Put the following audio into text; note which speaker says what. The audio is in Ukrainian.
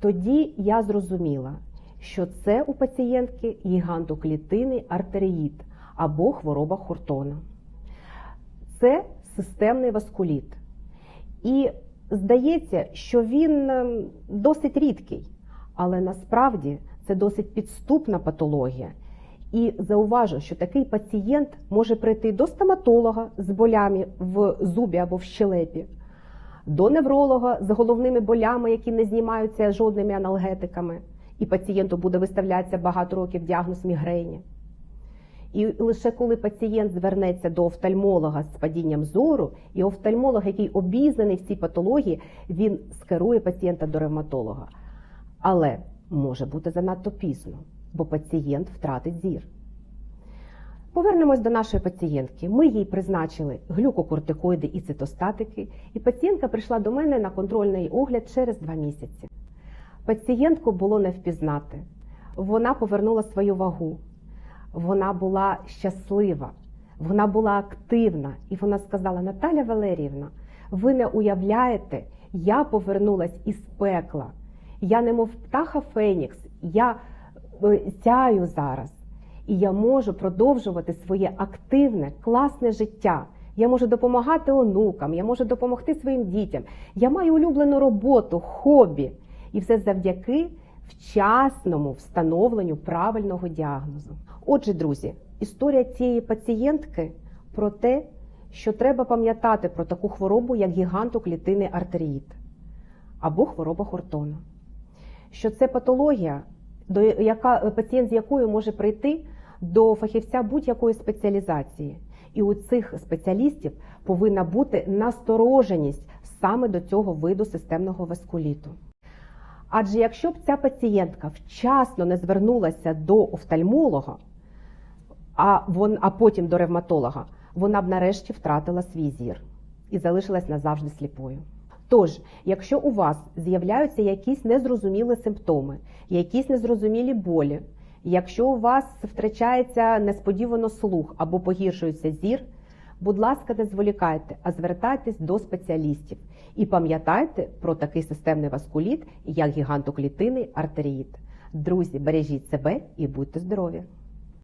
Speaker 1: Тоді я зрозуміла, що це у пацієнтки гігантоклітинний артеріїд або хвороба Хуртона. Це системний васкуліт. І здається, що він ем, досить рідкий, але насправді це досить підступна патологія. І зауважу, що такий пацієнт може прийти до стоматолога з болями в зубі або в щелепі, до невролога з головними болями, які не знімаються жодними аналгетиками, і пацієнту буде виставлятися багато років діагноз мігрені. І лише коли пацієнт звернеться до офтальмолога з падінням зору, і офтальмолог, який обізнаний в цій патології, він скерує пацієнта до ревматолога. Але може бути занадто пізно, бо пацієнт втратить зір. Повернемось до нашої пацієнтки. Ми їй призначили глюкокортикоїди і цитостатики, і пацієнтка прийшла до мене на контрольний огляд через два місяці. Пацієнтку було не впізнати. Вона повернула свою вагу. Вона була щаслива, вона була активна, і вона сказала: Наталя Валеріївна, ви не уявляєте, я повернулась із пекла. Я немов птаха Фенікс, я е, сяю зараз, і я можу продовжувати своє активне, класне життя. Я можу допомагати онукам, я можу допомогти своїм дітям. Я маю улюблену роботу, хобі. І все завдяки вчасному встановленню правильного діагнозу. Отже, друзі, історія цієї пацієнтки про те, що треба пам'ятати про таку хворобу, як гігантоклітинний артеріїд або хвороба Хортона. Що це патологія, до яка пацієнт з якою може прийти до фахівця будь-якої спеціалізації. І у цих спеціалістів повинна бути настороженість саме до цього виду системного васкуліту. Адже якщо б ця пацієнтка вчасно не звернулася до офтальмолога, а, вон, а потім до ревматолога, вона б нарешті втратила свій зір і залишилась назавжди сліпою. Тож, якщо у вас з'являються якісь незрозумілі симптоми, якісь незрозумілі болі, якщо у вас втрачається несподівано слух або погіршується зір, будь ласка, не зволікайте, а звертайтесь до спеціалістів і пам'ятайте про такий системний васкуліт, як гігантоклітинний артеріїд. Друзі, бережіть себе і будьте здорові!